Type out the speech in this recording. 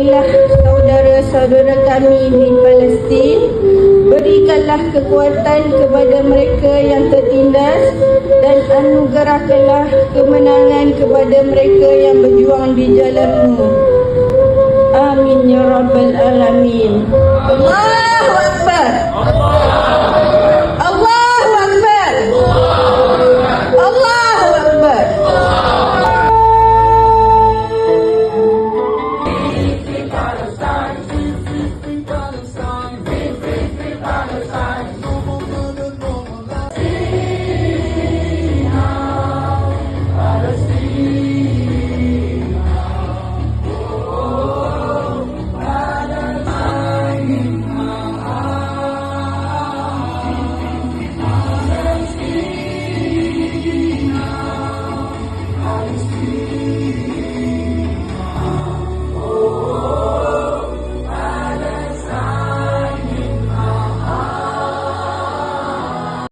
Ketahuilah saudara-saudara kami di Palestin Berikanlah kekuatan kepada mereka yang tertindas Dan anugerahkanlah kemenangan kepada mereka yang berjuang di jalanmu. Amin Ya Rabbal Alamin. Allahu Akbar